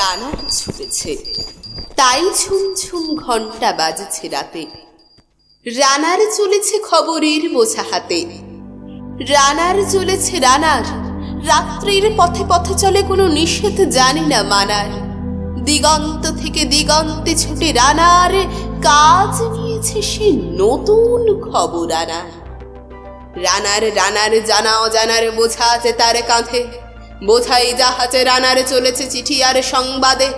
রানার ছুটেছে তাই ঝুম ঝুম ঘণ্টা বাজেছে রাতে। রানার চলেছে খবরের বোঝা হাতে। রানার চলেছে রানার। রাত্রির পথে পথে চলে কোনো নিষেধ জানি না মানার। দিগন্ত থেকে দিগন্তে ছুটে রানার কাজ নিয়েছে সে নতুন খবর আনার। রানার রানার জানা অজানার বোঝা আছে তার কাঁধে। বোঝাই জাহাজে রানারে চলেছে চিঠি আর সংবাদে।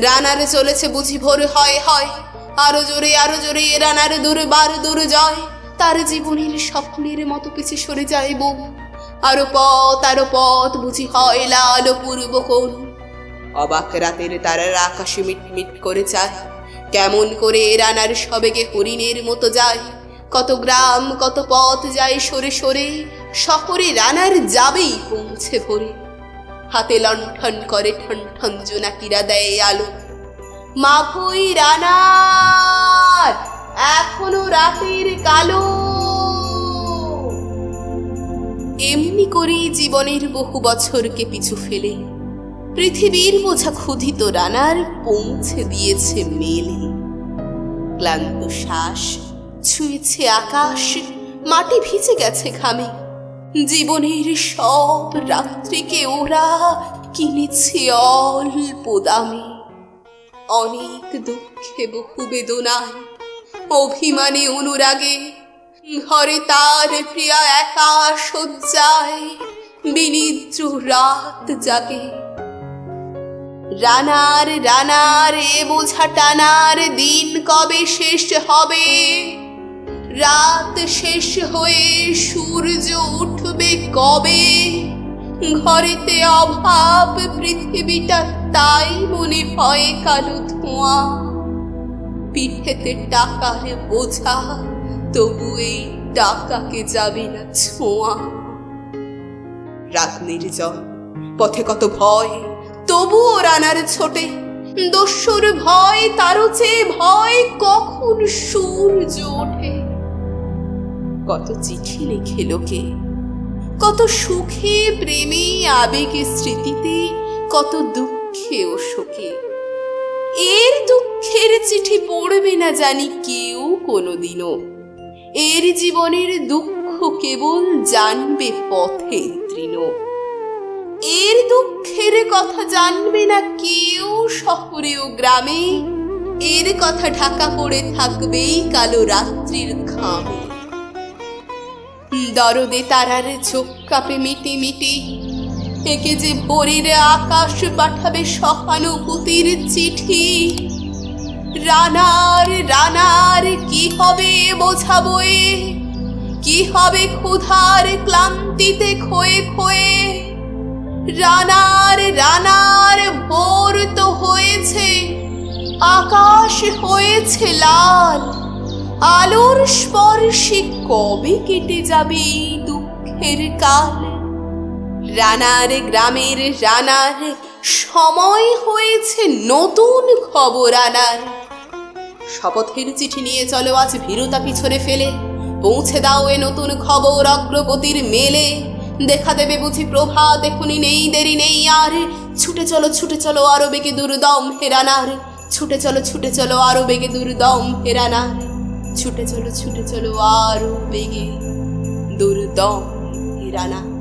রানারে চলেছে বুঝি ভোর হয় হয়। আরও জোরে আরও জোরে এ রানার দূর জয় তার জীবনের স্বপ্নের মতো পিছে সরে যায় বউ। আরও পথ আরও পথ বুঝি হয় লাল পূর্ব কোন অবাক রাতের তারার আকাশে মিটমিট করে চায়। কেমন করে রানার সবেগে হরিণের মতো যায়। কত গ্রাম, কত পথ যায় সরে সরে। শহরে রানার যাবেই পৌঁছে ভরে। হাতে লণ্ঠন করে ঠন ঠন জোনাকিরা দেয় আলো। মাভই রানার, এখনও রাতের কালো। এমনি করেই জীবনের বহু বছরকে পিছু ফেলে। পৃথিবীর বোঝা ক্ষুধিত রানার পৌঁছে দিয়েছে মেলে। ক্লান্ত শ্বাস, ছুঁয়েছে আকাশ, মাটি ভিজে গেছে ঘামে। জীবনের সব রাত্রিকে ওরা কিনেছে অল্প দামে। অনেক দুঃখে বহু বেদনায়, অভিমানে অনুরাগে, ঘরে তার প্রিয়া একা শয্যায় বিনিদ্র রাত জাগে। রানার রানার এ বোঝা টানার দিন কবে শেষ হবে? রাত শেষ হয়ে সূর্য উঠবে কবে? ঘরেতে অভাব পৃথিবীটা তাই মনে হয় কালো ধোঁয়া। পিঠেতে টাকার বোঝা, তবু এই টাকাকে যাবে না ছোঁয়া। রাত নির্জন, পথে কত ভয়, তবুও রানার ছোটে। দস্যুর ভয়, তারও চেয়ে ভয় কখন সূর্য ওঠে? কত চিঠি লিখে লোকে। কত সুখে, প্রেমে আবেগে স্মৃতিতে, কত দুঃখে ও শোকে। এর দুঃখের চিঠি পড়বে না জানি কেউ কোনোদিনও। এর জীবনের দুঃখ কেবল জানবে পথে তৃণ। এর দুঃখের কথা জানবে না কেউ শহরে ও গ্রামে। এর কথা ঢাকা পড়ে থাকবেই কালো রাত্রির ঘামে। দরদে তারার চোখ কাপে মিটি মিটি। একে যে ভোরের আকাশ পাঠাবে সহানুভূতির চিঠি। রানার রানার, কি হবে বোঝাবো? কি হবে ক্ষুধার ক্লান্তিতে ক্ষয়ে ক্ষয়ে রানার রানার, ভোর তো হয়েছে, আকাশ হয়েছে লাল। আলোর স্পর্শে কবে কেটে যাবে এই দুঃখের কাল? রানার গ্রামের রানার, সময় হয়েছে নতুন খবর আনার। শপথের চিঠি নিয়ে চলো, আজ ভীরুতা পিছনে ফেলে। পৌঁছে দাও এ নতুন খবর অগ্রগতির মেলে। দেখা দেবে বুঝি প্রভাত, এখনই নেই, দেরি নেই আর। ছুটে চলো ছুটে চলো আরও বেগে দুর্দম হেরানার ছুটে চলো ছুটে চলো আরও বেগে দুর্দম হেরানার ছুটে চলো ছুটে চলো আরও বেগে। দুর্দম হেরানার